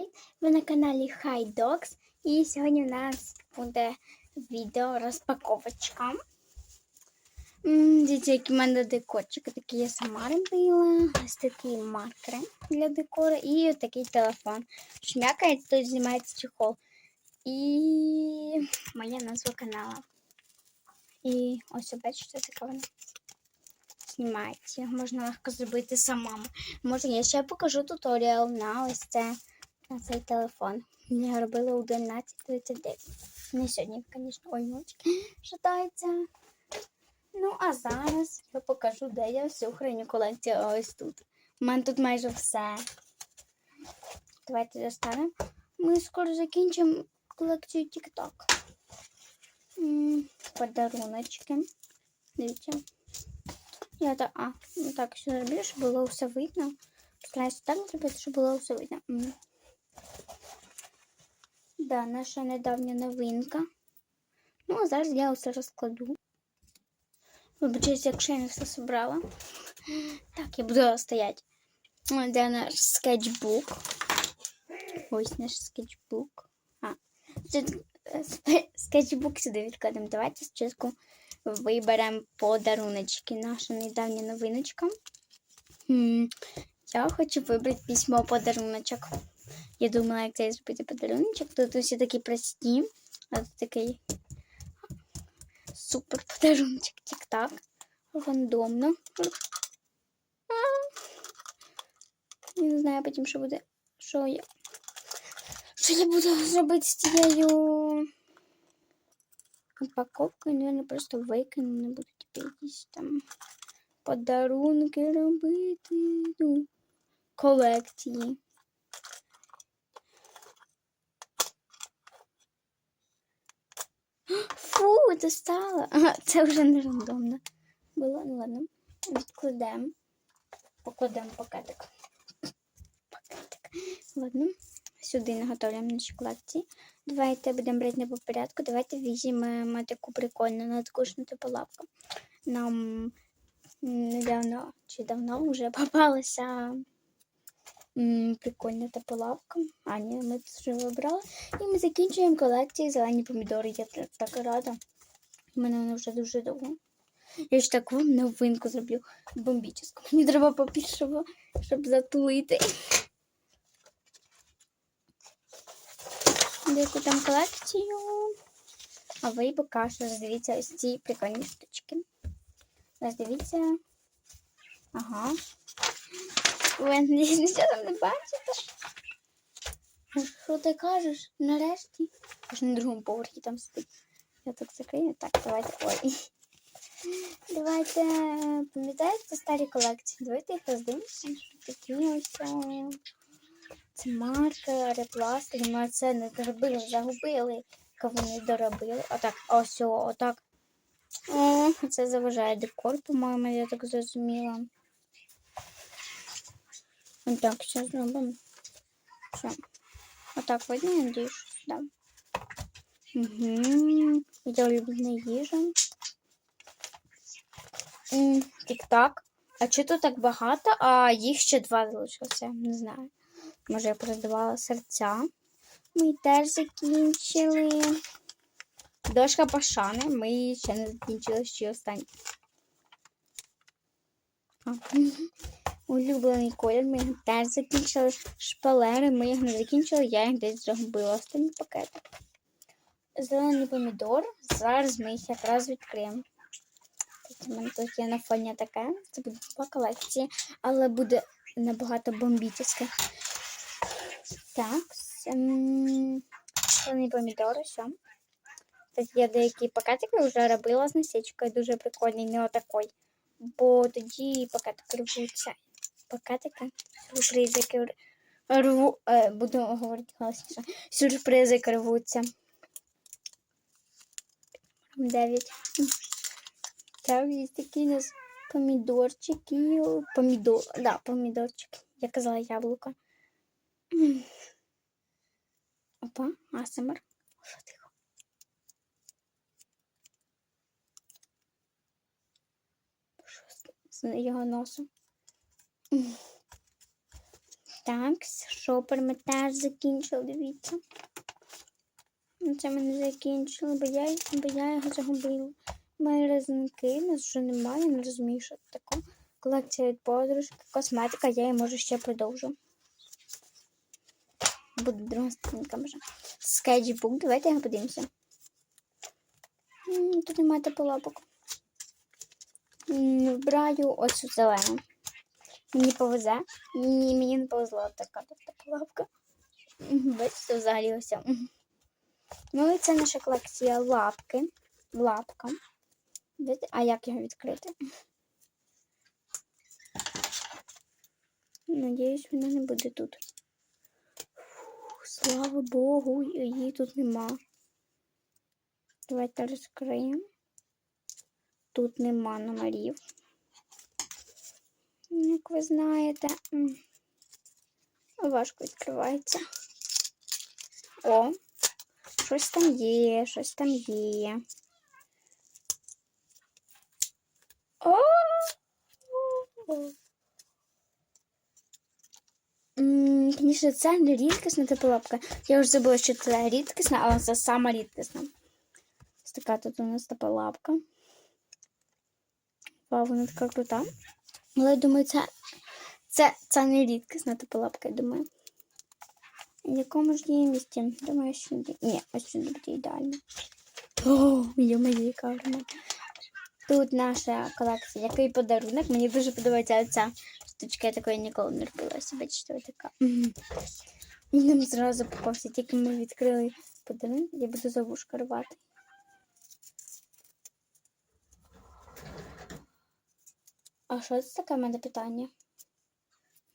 привіт! Ви на каналі Hi Dogs і сьогодні у нас буде відео розпаковочка. Дивіться, які в мене декорчики. Такі я сама робила. Ось такі маркери для декору і такий телефон. Шмякається, тут знімається чехол. І моя назва каналу. І ось бачите, така вона знімається. Можна легко зробити самому. Може, я ще покажу туторіал на ось це, на цей телефон. Я робила у 11.39. Не сьогодні, звісно, ой, мовчки шатається. Ну, а зараз я покажу, де я всю храню колекцію ось тут. У мене тут майже все. Давайте достанемо. Ми скоро закінчимо колекцію TikTok. Подаруночки. Дивіться. Я так, а, ну так, все зроблю, щоб було все видно. Стараюся так зробити, щоб було все видно. Да, наша недавня новинка. Ну, а зараз я все розкладу. Вибачаюсь, якщо я не все собрала. Так, я буду стояти. Де наш скетчбук. Ось наш скетчбук. А, е, скетчбук сюди відкладемо. Давайте спочатку виберемо подаруночки. Наша недавня новиночка. Я хочу вибрати письмо подаруночок. Я думала, як це зробити подаруночок. Тут усі такі прості. А тут такий супер подаруночок. Тік-так. Рандомно. Не знаю потім, що буде. Що я. Що я буду зробити з цією упаковкою, наверное, просто викину, не буду типу якісь там подарунки робити. Ну, колекції. Фу, достала. Це вже не рандомно. Було, ну ладно. Відкладемо. Покладемо пакетик. Пакетик. Ладно. Сюди наготовлюємо наші колекції. Давайте будемо брати не по порядку. Давайте візьмемо таку прикольну надкушнуту полапку. Нам недавно чи давно вже попалася прикольна та полапка. А, ні, ми тут вже вибрали. І ми закінчуємо колекцію зелені помідори. Я так рада. У мене вони вже дуже довго. Я ж таку вам новинку зроблю бомбічну. Мені треба побільшого, щоб затулити. Деяку там колекцію. А ви поки роздивіться ось ці прикольні штучки. Роздивіться. Ага. Ви нічого там не бачите? Що ти кажеш? Нарешті? Аж на другому поверхі там сидить. Я так закрию. Так, давайте. Ой. Давайте пам'ятаєте старі колекції? Давайте їх роздивимося. Такі ось. Це маркери, пластик. Ми це не доробили, загубили. Як вони доробили. Отак, ось, отак. О, це заважає декор, по-моєму, я так зрозуміла. Отак, все зробимо. Все. Отак видно, я надіюсь, да. Угу. Я улюблена їжа. Тік-так. А чи тут так багато, а їх ще два залишилося? Не знаю. Може, я продавала серця. Ми теж закінчили. Дошка пашани. Ми її ще не закінчили ще останні. Улюблений колір. Ми їх теж закінчили. Шпалери. Ми їх не закінчили, я їх десь загубила. Останній пакет. Зелений помідор. Зараз ми їх якраз відкриємо. У мене тут є на фоні таке. Це буде два колекції, але буде набагато бомбічне. Так, ем, зелений помідор, все. Тут є деякі пакетики, вже робила з насічкою, дуже прикольний, не отакой. Бо тоді пакетики рвуться. Пакетики, сюрпризики рву, е, буду говорити голосніше. Сюрпризики рвуться. Дев'ять. Так, є такі у нас помідорчики. Помідор, да, помідорчики. Я казала яблуко. Опа, асмр. Тихо? Що з- його носом? Так, шопер ми теж дивіться. Ну, Це ми не закінчили, бо я, бо я його загубила. Мої резинки, нас вже немає, не розумію, що це таке. Колекція від подружки, косметика, я її може ще продовжу. Буде друга сторінка вже. Скетчбук, давайте його подивимося. Тут немає топolapок. Вбираю оцю зелену. Мені повезе. Ні, мені не повезла така така лапка. Бачите, взагалі ось. Ну і це наша колекція лапки. Лапка. А як його відкрити? Надіюсь, вона не буде тут. Фух, слава Богу, її тут нема. Давайте розкриємо. Тут нема номерів. Як ви знаєте, важко відкривається. О, щось там є, щось там є. О! Звісно, це не рідкісна типолапка. Я вже забула, що це рідкісна, але це сама рідкісна. Ось така тут у нас типолапка. Вау, вона така крута. Але я думаю, це, це, це не рідкісна типолапка, я думаю. В якому ж її місці? Думаю, сюди. Ні, ось сюди буде ідеально. О, є мої яка гарна. Тут наша колекція. Який подарунок? Мені дуже подобається ця штучка, я такої ніколи не робила. Бачите, ось така. І нам зразу попався. Тільки ми відкрили подарунок, я буду за вушка рвати. А що це таке в мене питання?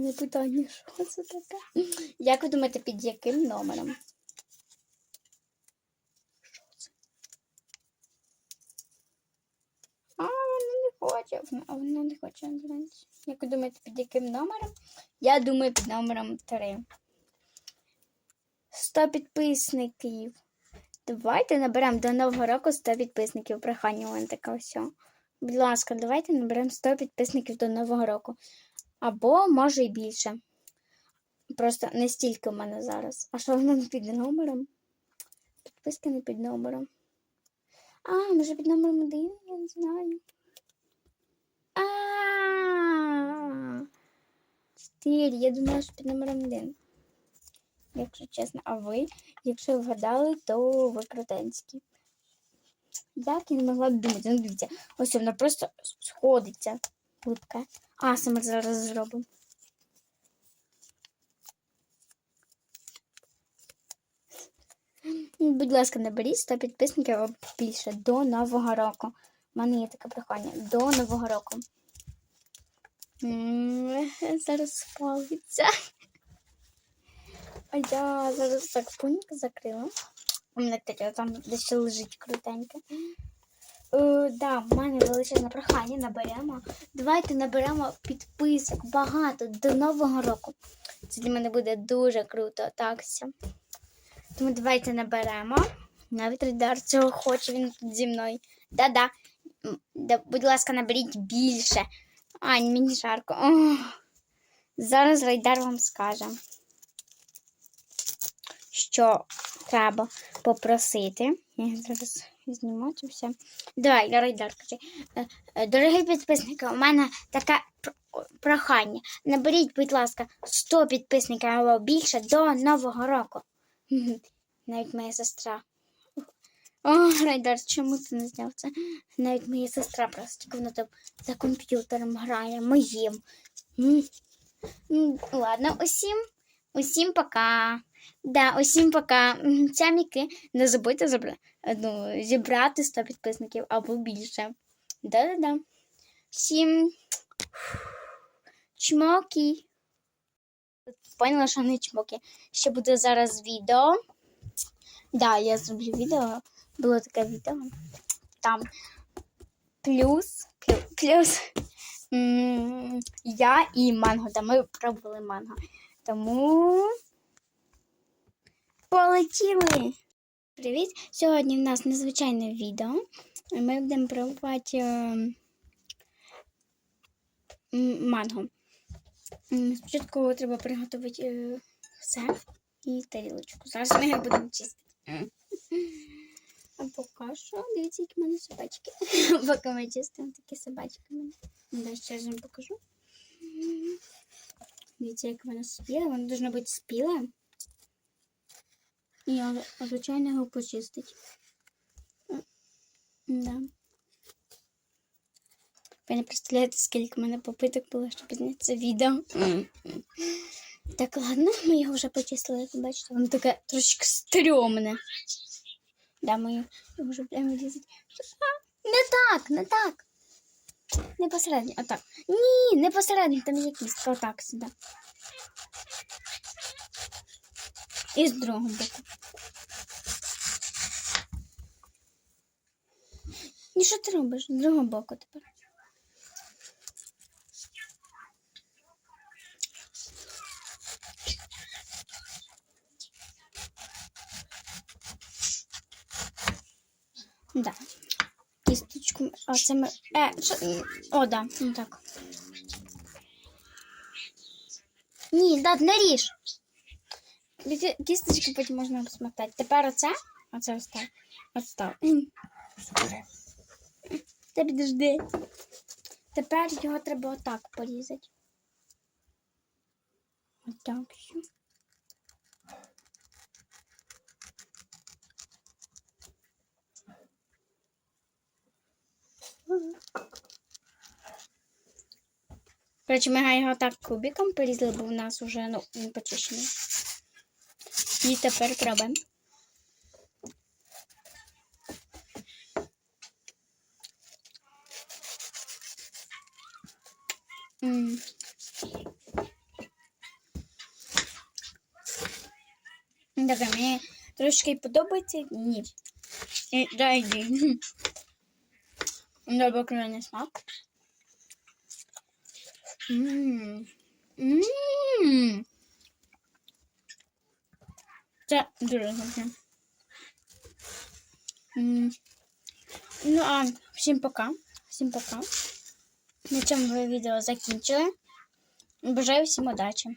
Не питання, що це таке? Як ви думаєте, під яким номером? Що це? А, вона не хоче. А вона не хоче називатися. Як ви думаєте, під яким номером? Я думаю, під номером 3. 100 підписників. Давайте наберемо до нового року 100 підписників. Прохання у мене така все. Будь ласка, давайте наберемо 100 підписників до нового року. Або може і більше. Просто не стільки в мене зараз. А що воно не під номером? Підписка не під номером. А, може під номером один, я не знаю. А. Чотири. Я думала, що під номером один. Якщо чесно, а ви, якщо вгадали, то ви крутенські. Як я не могла думати? Ну, дивіться, ось вона просто сходиться. Липка. А, саме зараз зробимо. Будь ласка, наберіть 100 підписників більше до Нового року. У мене є таке прохання. До Нового року. Зараз спалиться. А я зараз так пункт закрила. У мене таке там дещо лежить крутеньке. Е, да, в мене величезне прохання наберемо. Давайте наберемо підписок багато до Нового року. Це для мене буде дуже круто. Так, все. Тому давайте наберемо. Навіть Редар цього хоче, він тут зі мною. Да-да. Да, будь ласка, наберіть більше. Ань, мені жарко. Ох. Зараз Райдар вам скаже, що треба попросити. Я зараз зніму це все. Давай, Райдар, кажи. Е, е, Дорогі підписники, у мене таке прохання. Наберіть, будь ласка, 100 підписників або більше до Нового року. Навіть моя сестра. О, Райдар, чому ти не зняв це? Навіть моя сестра просто вона там за комп'ютером грає моїм. Ладно, усім, усім пока. Да, усім пока. М, Цяміки, не забудьте забра... ну, зібрати 100 підписників або більше. Да-да-да. Всім чмокі. Поняла, що не чмоки. Ще буде зараз відео. Да, я зроблю відео. Було таке відео. Там плюс, плюс, плюс м, я і манго. Та ми пробували манго. Тому полетіли. Привіт! Сьогодні в нас незвичайне відео. Ми будемо пробувати е, манго. Спочатку треба приготувати е, все і тарілочку. Зараз ми їх будемо чистити. А поки що, дивіться, які в мене собачки. Поки ми чистимо такі собачки в мене. Далі ще раз вам покажу. Дивіться, як воно спіле. Воно должно бути спіле. І звичайно, його почистить. М, Да. Ви не представляєте, скільки в мене попиток було, щоб зняти це відео. Так, ладно, ми його вже почистили, як бачите, воно таке трошки стрьомне. Да, ми його вже прямо різати. Не так, не так. Не посередньо, а так. Ні, не посередньо, там є кістка, отак сюди. І з другого боку. І що ти робиш? З другого боку тепер. Да. Кісточку. А це ми. Е, що? О, да. Ну так. Ні, да, не ріж. Кі- Кісточки потім можна розмотати. Тепер оце. Оце остав. Остав. Та підожди. Тепер його треба отак порізати. Отак ще. Коротше, ми його так кубиком порізали, бо в нас вже ну, він почищений. І тепер пробуємо. М. Так, а мені трошки подобається. Ні. І, да, йди. Добре, крайний смак. Мм. Мм. Це дуже смачно. М. Ну а всім пока. Всім пока. На цьому відео закінчили. Бажаю всім удачі.